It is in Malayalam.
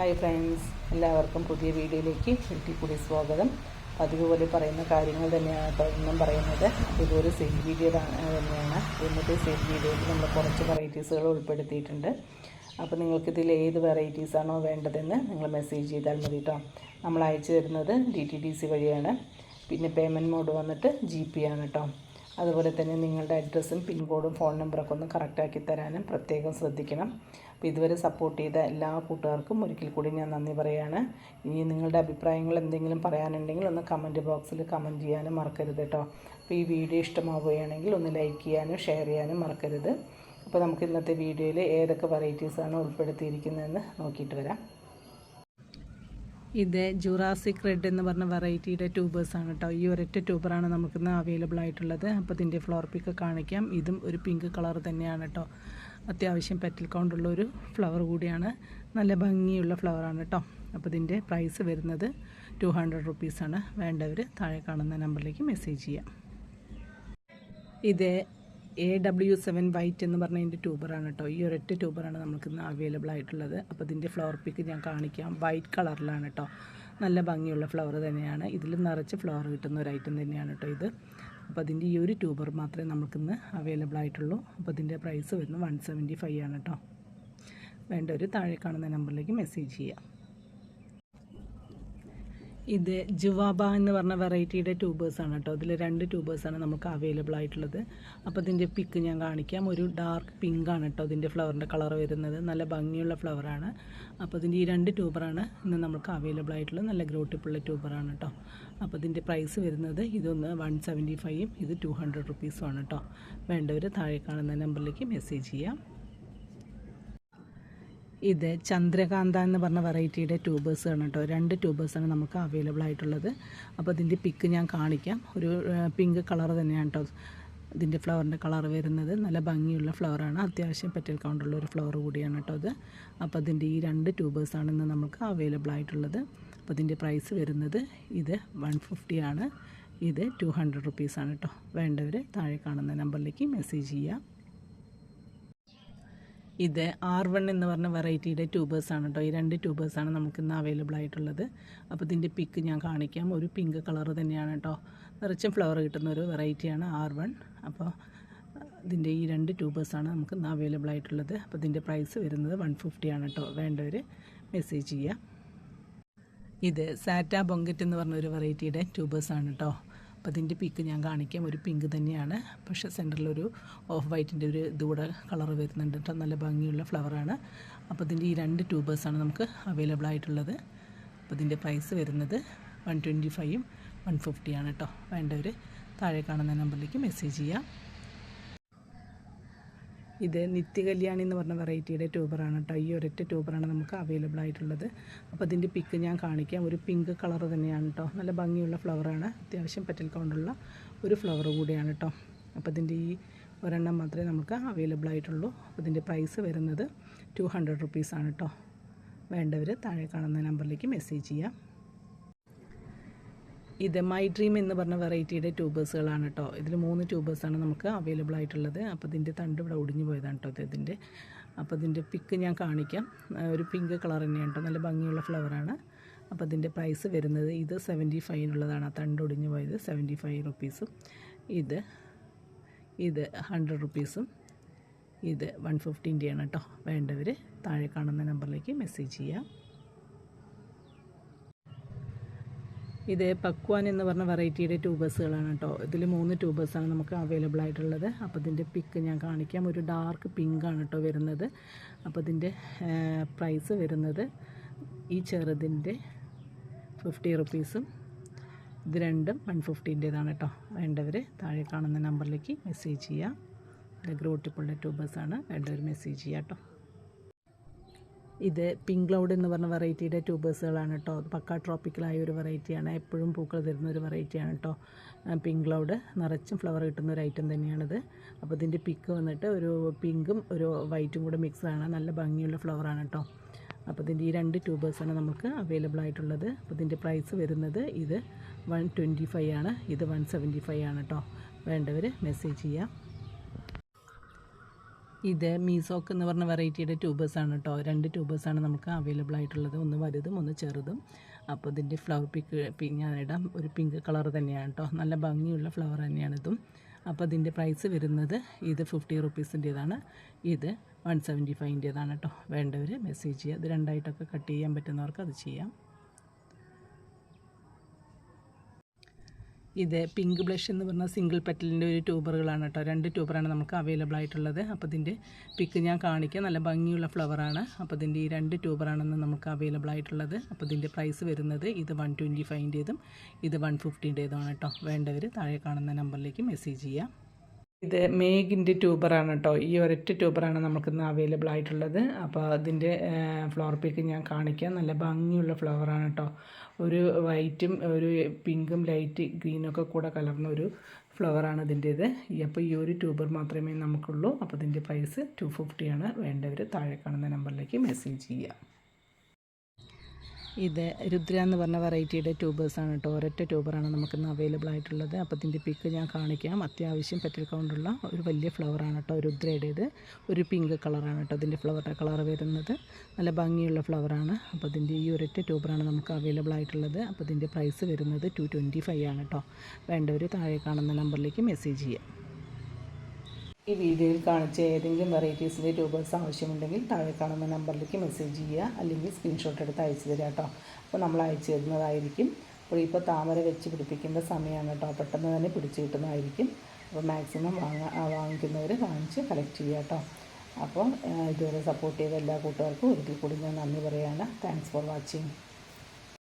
ഹായ് ഫ്രണ്ട്സ് എല്ലാവർക്കും പുതിയ വീഡിയോയിലേക്ക് വീട്ടിൽ കൂടി സ്വാഗതം. പതിവ് പോലെ പറയുന്ന കാര്യങ്ങൾ തന്നെയാണ് ഇന്നും പറയുന്നത്. ഇതൊരു സെയിൽ വീഡിയോ തന്നെയാണ്. ഇന്നത്തെ സെയിൽ വീഡിയോയിൽ നമ്മൾ കുറച്ച് വെറൈറ്റീസുകൾ ഉൾപ്പെടുത്തിയിട്ടുണ്ട്. അപ്പോൾ നിങ്ങൾക്കിതിൽ ഏത് വെറൈറ്റീസാണോ വേണ്ടതെന്ന് നിങ്ങൾ മെസ്സേജ് ചെയ്താൽ മതി കേട്ടോ നമ്മൾ അയച്ചു തരുന്നത് ഡി ടി ഡി സി വഴിയാണ്. പിന്നെ പേയ്മെന്റ് മോഡ് വന്നിട്ട് ജി പി ആണ് കേട്ടോ അതുപോലെ തന്നെ നിങ്ങളുടെ അഡ്രസ്സും പിൻകോഡും ഫോൺ നമ്പറൊക്കെ ഒന്ന് കറക്റ്റാക്കി തരാനും പ്രത്യേകം ശ്രദ്ധിക്കണം. അപ്പോൾ ഇതുവരെ സപ്പോർട്ട് ചെയ്ത എല്ലാ കൂട്ടുകാർക്കും ഒരിക്കൽ കൂടി ഞാൻ നന്ദി പറയുകയാണ് ഇനി നിങ്ങളുടെ അഭിപ്രായങ്ങൾ എന്തെങ്കിലും പറയാനുണ്ടെങ്കിൽ ഒന്ന് കമന്റ് ബോക്സിൽ കമന്റ് ചെയ്യാനും മറക്കരുത് കേട്ടോ അപ്പോൾ ഈ വീഡിയോ ഇഷ്ടമാവുകയാണെങ്കിൽ ഒന്ന് ലൈക്ക് ചെയ്യാനും ഷെയർ ചെയ്യാനും മറക്കരുത്. അപ്പോൾ നമുക്ക് ഇന്നത്തെ വീഡിയോയിൽ ഏതൊക്കെ വെറൈറ്റീസാണ് ഉൾപ്പെടുത്തിയിരിക്കുന്നതെന്ന് നോക്കിയിട്ട് വരാം. ഇത് ജുറാസിക് റെഡ് എന്ന് പറഞ്ഞ വെറൈറ്റിയുടെ ട്യൂബേഴ്സാണ് കേട്ടോ ഈ ഒരൊറ്റ ട്യൂബറാണ് നമുക്കിന്ന് അവൈലബിൾ ആയിട്ടുള്ളത്. അപ്പോൾ ഇതിന്റെ ഫ്ലവർ പിക്ക് കാണിക്കാം. ഇതും ഒരു പിങ്ക് കളർ തന്നെയാണ് കേട്ടോ അത്യാവശ്യം പെറ്റൽ കൗണ്ടുള്ള ഒരു ഫ്ലവർ കൂടിയാണ്. നല്ല ഭംഗിയുള്ള ഫ്ലവറാണ് കേട്ടോ അപ്പോൾ ഇതിന്റെ പ്രൈസ് വരുന്നത് ടു ഹൺഡ്രഡ് റുപ്പീസാണ് വേണ്ടവർ താഴെ കാണുന്ന നമ്പറിലേക്ക് മെസ്സേജ് ചെയ്യാം. ഇത് എ ഡബ്ല്യു സെവൻ വൈറ്റ് എന്ന് പറഞ്ഞ ഇതിന്റെ ട്യൂബറാണ് കേട്ടോ. ഈ ഒരൊറ്റ ട്യൂബറാണ് നമുക്കിന്ന് അവൈലബിൾ ആയിട്ടുള്ളത്. അപ്പോൾ ഇതിന്റെ ഫ്ലവർ പിക്ക് ഞാൻ കാണിക്കാം. വൈറ്റ് കളറിലാണ് കേട്ടോ. നല്ല ഭംഗിയുള്ള ഫ്ലവർ തന്നെയാണ്. ഇതിൽ നിറച്ച് ഫ്ലവർ കിട്ടുന്ന ഒരു ഐറ്റം തന്നെയാണ് കേട്ടോ ഇത്. അപ്പോൾ അതിന്റെ ഈ ഒരു ട്യൂബർ മാത്രമേ നമുക്കിന്ന് അവൈലബിൾ ആയിട്ടുള്ളൂ. അപ്പോൾ ഇതിന്റെ പ്രൈസ് വരുന്നത് വൺ സെവന്റി ഫൈവ് ആണ് കേട്ടോ. വേണ്ടവർ താഴെ കാണുന്ന നമ്പറിലേക്ക് മെസ്സേജ് ചെയ്യാം. ഇത് ജുവാബ എന്ന് പറഞ്ഞ വെറൈറ്റിയുടെ ട്യൂബേഴ്സാണ് കേട്ടോ. ഇതിൽ രണ്ട് ട്യൂബേഴ്സാണ് നമുക്ക് അവൈലബിൾ ആയിട്ടുള്ളത്. അപ്പോൾ ഇതിന്റെ പിക്ക് ഞാൻ കാണിക്കാം. ഒരു ഡാർക്ക് പിങ്ക് ആണ് കേട്ടോ ഇതിന്റെ ഫ്ലവറിന്റെ കളർ വരുന്നത്. നല്ല ഭംഗിയുള്ള ഫ്ലവറാണ് അപ്പോൾ ഇതിന്റെ ഈ രണ്ട് ട്യൂബറാണ് ഇന്ന് നമുക്ക് അവൈലബിൾ ആയിട്ടുള്ളത്. നല്ല ഗ്രോട്ടിപ്പുള്ള ട്യൂബറാണ് കേട്ടോ. അപ്പോൾ ഇതിന്റെ പ്രൈസ് വരുന്നത് ഇതൊന്ന് വൺ സെവന്റി ഫൈവും ഇത് ടു ഹൺഡ്രഡ് റുപ്പീസുമാണ് കേട്ടോ. വേണ്ടവർ താഴെ കാണുന്ന നമ്പറിലേക്ക് മെസ്സേജ് ചെയ്യാം. ഇത് ചന്ദ്രകാന്ത എന്ന് പറഞ്ഞ വെറൈറ്റിയുടെ ട്യൂബേഴ്സ് ആണ് കേട്ടോ. രണ്ട് ട്യൂബേഴ്സാണ് നമുക്ക് അവൈലബിൾ ആയിട്ടുള്ളത്. അപ്പോൾ ഇതിന്റെ പിക്ക് ഞാൻ കാണിക്കാം. ഒരു പിങ്ക് കളർ തന്നെയാണ് കേട്ടോ. ഇതിന്റെ ഫ്ലവറിന്റെ കളർ വരുന്നത്. നല്ല ഭംഗിയുള്ള ഫ്ലവറാണ് അത്യാവശ്യം പെറ്റൽ കൗണ്ടുള്ള ഒരു ഫ്ലവർ കൂടിയാണ് കേട്ടോ അത് അപ്പോൾ അതിന്റെ ഈ രണ്ട് ട്യൂബേഴ്സാണ് ഇന്ന് നമുക്ക് അവൈലബിൾ ആയിട്ടുള്ളത്. അപ്പോൾ ഇതിന്റെ പ്രൈസ് വരുന്നത് ഇത് വൺ ആണ്. ഇത് ടു ഹൺഡ്രഡ് റുപ്പീസാണ് കേട്ടോ. വേണ്ടവർ താഴെ കാണുന്ന നമ്പറിലേക്ക് മെസ്സേജ് ചെയ്യാം. ഇത് ആർ വൺ എന്ന് പറഞ്ഞ വെറൈറ്റിയുടെ ട്യൂബേഴ്സാണ് കേട്ടോ. ഈ രണ്ട് ട്യൂബേഴ്സാണ് നമുക്കിന്ന് അവൈലബിൾ ആയിട്ടുള്ളത്. അപ്പോൾ ഇതിന്റെ പിക്ക് ഞാൻ കാണിക്കാം. ഒരു പിങ്ക് കളർ തന്നെയാണ് കേട്ടോ. നിറച്ചും ഫ്ലവർ കിട്ടുന്ന ഒരു വെറൈറ്റിയാണ് ആർ വൺ. അപ്പോൾ ഇതിന്റെ ഈ രണ്ട് ട്യൂബേഴ്സാണ് നമുക്ക് ഇന്ന് അവൈലബിൾ ആയിട്ടുള്ളത്. അപ്പോൾ ഇതിന്റെ പ്രൈസ് വരുന്നത് വൺ ഫിഫ്റ്റിയാണ് കേട്ടോ. വേണ്ടവർ മെസ്സേജ് ചെയ്യുക ഇത് സാറ്റ ബൊങ്കറ്റ് എന്ന് പറഞ്ഞ ഒരു വെറൈറ്റിയുടെ ട്യൂബേഴ്സാണ് കേട്ടോ. അപ്പോൾ അതിന്റെ പിക്ക് ഞാൻ കാണിക്കാം. ഒരു പിങ്ക് തന്നെയാണ്. പക്ഷേ സെന്ററിലൊരു ഓഫ് വൈറ്റിന്റെ ഒരു ഇതുകൂടെ കളർ വരുന്നുണ്ട് കേട്ടോ നല്ല ഭംഗിയുള്ള ഫ്ലവറാണ് അപ്പോൾ ഇതിന്റെ ഈ രണ്ട് ട്യൂബേഴ്സാണ് നമുക്ക് അവൈലബിൾ ആയിട്ടുള്ളത്. അപ്പോൾ ഇതിന്റെ പ്രൈസ് വരുന്നത് വൺ ട്വന്റി ഫൈവും വൺ ഫിഫ്റ്റിയാണ് കേട്ടോ വേണ്ടവർ താഴെ കാണുന്ന നമ്പറിലേക്ക് മെസ്സേജ് ചെയ്യാം. ഇത് നിത്യകല്യാണി എന്ന് പറഞ്ഞ വെറൈറ്റിയുടെ ട്യൂബറാണ് കേട്ടോ ഈ ഒരൊറ്റ ട്യൂബറാണ് നമുക്ക് അവൈലബിൾ ആയിട്ടുള്ളത്. അപ്പോൾ അതിന്റെ പിക്ക് ഞാൻ കാണിക്കാം. ഒരു പിങ്ക് കളർ തന്നെയാണ് കേട്ടോ നല്ല ഭംഗിയുള്ള ഫ്ലവറാണ് അത്യാവശ്യം പറ്റൽ കൊണ്ടുള്ള ഒരു ഫ്ലവർ കൂടിയാണ് കേട്ടോ അപ്പോൾ ഇതിന്റെ ഈ ഒരെണ്ണം മാത്രമേ നമുക്ക് അവൈലബിൾ ആയിട്ടുള്ളൂ. അപ്പോൾ ഇതിന്റെ പ്രൈസ് വരുന്നത് ടു ഹൺഡ്രഡ് റുപ്പീസാണ് കേട്ടോ വേണ്ടവർ താഴെ കാണുന്ന നമ്പറിലേക്ക് മെസ്സേജ് ചെയ്യാം. ഇത് മൈ ഡ്രീം എന്ന് പറഞ്ഞ വെറൈറ്റിയുടെ ട്യൂബേഴ്സുകളാണ് കേട്ടോ ഇതിൽ മൂന്ന് ട്യൂബേഴ്സാണ് നമുക്ക് അവൈലബിൾ ആയിട്ടുള്ളത് അപ്പോൾ ഇതിന്റെ തണ്ട് ഇവിടെ ഒടിഞ്ഞു പോയതാണ് കേട്ടോ ഇതിന്റെ അപ്പോൾ ഇതിന്റെ പിക്ക് ഞാൻ കാണിക്കാം. ഒരു പിങ്ക് കളർ തന്നെയാണ് കേട്ടോ നല്ല ഭംഗിയുള്ള ഫ്ലവറാണ്. അപ്പോൾ ഇതിന്റെ പ്രൈസ് വരുന്നത് ഇത് സെവന്റി ഫൈവിനുള്ളതാണ് ആ തണ്ട് ഒടിഞ്ഞു പോയത് സെവന്റി ഫൈവ് റുപ്പീസും. ഇത് ഇത് ഹൺഡ്രഡ് റുപ്പീസും. ഇത് വൺ ഫിഫ്റ്റീന്റെയാണ് കേട്ടോ വേണ്ടവർ താഴെ കാണുന്ന നമ്പറിലേക്ക് മെസ്സേജ് ചെയ്യാം. ഇത് പക്വാൻ എന്ന് പറഞ്ഞ വെറൈറ്റിയുടെ ട്യൂബേഴ്സുകളാണ് കേട്ടോ. ഇതിൽ മൂന്ന് ട്യൂബേഴ്സാണ് നമുക്ക് അവൈലബിൾ ആയിട്ടുള്ളത്. അപ്പോൾ ഇതിന്റെ പിക്ക് ഞാൻ കാണിക്കാം. ഒരു ഡാർക്ക് പിങ്ക് ആണ് കേട്ടോ വരുന്നത്. അപ്പോൾ ഇതിന്റെ പ്രൈസ് വരുന്നത് ഈ ചെറുതിന്റെ ഫിഫ്റ്റി റുപ്പീസും ഇത് രണ്ടും വൺ ഫിഫ്റ്റീന്റേതാണ് കേട്ടോ. വേണ്ടവർ താഴെ കാണുന്ന നമ്പറിലേക്ക് മെസ്സേജ് ചെയ്യാം. ഇത് ഗ്രോട്ടിപ്പുള്ള ട്യൂബേഴ്സാണ് വേണ്ടവർ മെസ്സേജ് ചെയ്യാം കേട്ടോ. ഇത് പിങ്ക് ക്ലൗഡ് എന്ന് പറഞ്ഞ വെറൈറ്റിയുടെ ട്യൂബേഴ്സുകളാണ് കേട്ടോ പക്കാ ട്രോപ്പിക്കലായ ഒരു വെറൈറ്റിയാണ് എപ്പോഴും പൂക്കൾ തരുന്ന ഒരു വെറൈറ്റിയാണ് കേട്ടോ പിങ്ക് ക്ലൗഡ് നിറച്ചും ഫ്ലവർ കിട്ടുന്ന ഒരു ഐറ്റം തന്നെയാണിത്. അപ്പോൾ ഇതിന്റെ പിക്ക് വന്നിട്ട് ഒരു പിങ്കും ഒരു വൈറ്റും കൂടെ മിക്സാണ് നല്ല ഭംഗിയുള്ള ഫ്ലവറാണ് കേട്ടോ അപ്പോൾ ഇതിന്റെ ഈ രണ്ട് ട്യൂബേഴ്സാണ് നമുക്ക് അവൈലബിൾ ആയിട്ടുള്ളത്. അപ്പോൾ ഇതിന്റെ പ്രൈസ് വരുന്നത് ഇത് വൺ ട്വന്റി ഫൈവ് ആണ്. ഇത് വൺ സെവന്റി ഫൈവ് ആണ് കേട്ടോ വേണ്ടവർ മെസ്സേജ് ചെയ്യാം. ഇത് മീസോക്ക് എന്ന് പറഞ്ഞ വെറൈറ്റിയുടെ ട്യൂബേഴ്സാണ് കേട്ടോ രണ്ട് ട്യൂബേഴ്സാണ് നമുക്ക് അവൈലബിൾ ആയിട്ടുള്ളത്. ഒന്ന് വലുതും ഒന്ന് ചെറുതും. അപ്പോൾ ഇതിന്റെ ഫ്ലവർ പിക്ക് ഞാനിടാം ഒരു പിങ്ക് കളർ തന്നെയാണ് കേട്ടോ നല്ല ഭംഗിയുള്ള ഫ്ലവർ തന്നെയാണ് ഇതും. അപ്പോൾ ഇതിന്റെ പ്രൈസ് വരുന്നത് ഇത് ഫിഫ്റ്റി റുപ്പീസിന്റേതാണ് ഇത് വൺ സെവന്റി ഫൈവിന്റേതാണ് കേട്ടോ വേണ്ടവർ മെസ്സേജ് ചെയ്യുക. ഇത് രണ്ടായിട്ടൊക്കെ കട്ട് ചെയ്യാൻ പറ്റുന്നവർക്ക് അത് ചെയ്യാം. ഇത് പിങ്ക് ബ്ലഷ് എന്ന് പറഞ്ഞ സിംഗിൾ പെറ്റലിന്റെ ഒരു ട്യൂബറുകളാണ് കേട്ടോ. രണ്ട് ട്യൂബറാണ് നമുക്ക് അവൈലബിൾ ആയിട്ടുള്ളത്. അപ്പോൾ ഇതിന്റെ പിക്ക് ഞാൻ കാണിക്കാം. നല്ല ഭംഗിയുള്ള ഫ്ലവറാണ് അപ്പോൾ ഇതിന്റെ ഈ രണ്ട് ട്യൂബറാണെന്ന് നമുക്ക് അവൈലബിൾ ആയിട്ടുള്ളത്. അപ്പോൾ ഇതിന്റെ പ്രൈസ് വരുന്നത് ഇത് വൺ ട്വന്റി ഫൈവിന്റേതും ഇത് വൺ ഫിഫ്റ്റീന്റേതുമാണ് കേട്ടോ. വേണ്ടവർ താഴെ കാണുന്ന നമ്പറിലേക്ക് മെസ്സേജ് ചെയ്യാം. ഇത് മേഗിന്റെ ട്യൂബറാണ് കേട്ടോ. ഈ ഒരൊറ്റ ട്യൂബറാണ് നമുക്കിന്ന് അവൈലബിൾ ആയിട്ടുള്ളത് അപ്പോൾ അതിന്റെ ഫ്ലവർ പിക്ക് ഞാൻ കാണിക്കാം. നല്ല ഭംഗിയുള്ള ഫ്ലവറാണ് കേട്ടോ. ഒരു വൈറ്റും ഒരു പിങ്കും ലൈറ്റ് ഗ്രീനൊക്കെ കൂടെ കലർന്ന ഒരു ഫ്ലവറാണ് ഇതിന്റേത്. അപ്പോൾ ഈ ഒരു ട്യൂബർ മാത്രമേ നമുക്കുള്ളൂ. അപ്പോൾ ഇതിന്റെ പ്രൈസ് ടു ഫിഫ്റ്റിയാണ്. വേണ്ടവർ താഴെ കാണുന്ന നമ്പറിലേക്ക് മെസ്സേജ് ചെയ്യുക. ഇത് രുദ്ര എന്ന് പറഞ്ഞ വെറൈറ്റിയുടെ ട്യൂബേഴ്സാണ് കേട്ടോ. ഒരൊറ്റ ട്യൂബറാണ് നമുക്കിന്ന് അവൈലബിൾ ആയിട്ടുള്ളത്. അപ്പോൾ ഇതിന്റെ പിക്ക് ഞാൻ കാണിക്കാം. അത്യാവശ്യം പെറ്റൽ കൗണ്ടുള്ള ഒരു വലിയ ഫ്ലവറാണ് കേട്ടോ രുദ്രയുടേത്. ഒരു പിങ്ക് കളറാണ് കേട്ടോ ഇതിന്റെ ഫ്ലവറുടെ കളർ വരുന്നത്. നല്ല ഭംഗിയുള്ള ഫ്ലവറാണ് അപ്പോൾ ഇതിന്റെ ഈ ഒരൊറ്റ ട്യൂബറാണ് നമുക്ക് അവൈലബിൾ ആയിട്ടുള്ളത്. അപ്പോൾ ഇതിന്റെ പ്രൈസ് വരുന്നത് ടു ട്വന്റി ഫൈവ് ആണ് കേട്ടോ. വേണ്ടവർ താഴെ കാണുന്ന നമ്പറിലേക്ക് മെസ്സേജ് ചെയ്യാം. ഈ വീഡിയോയിൽ കാണിച്ച ഏതെങ്കിലും വെറൈറ്റീസിന്റെ ട്യൂബേഴ്സ് ആവശ്യമുണ്ടെങ്കിൽ താഴെ കാണുന്ന നമ്പറിലേക്ക് മെസ്സേജ് ചെയ്യുക അല്ലെങ്കിൽ സ്ക്രീൻഷോട്ട് എടുത്ത് അയച്ചു തരിക കേട്ടോ. അപ്പോൾ നമ്മൾ അയച്ചു തരുന്നതായിരിക്കും. അപ്പോൾ ഇപ്പോൾ താമര വെച്ച് പിടിപ്പിക്കേണ്ട സമയമാണ് കേട്ടോ. പെട്ടെന്ന് തന്നെ പിടിച്ച് കിട്ടുന്നതായിരിക്കും. അപ്പോൾ മാക്സിമം വാങ്ങ വാങ്ങിക്കുന്നവർ വാങ്ങിച്ച് കളക്ട് ചെയ്യുക കേട്ടോ. അപ്പോൾ ഇതുവരെ സപ്പോർട്ട് ചെയ്ത എല്ലാ കൂട്ടുകാർക്കും ഒരിക്കൽ കൂടി ഞാൻ നന്ദി പറയുകയാണ്. Thanks for watching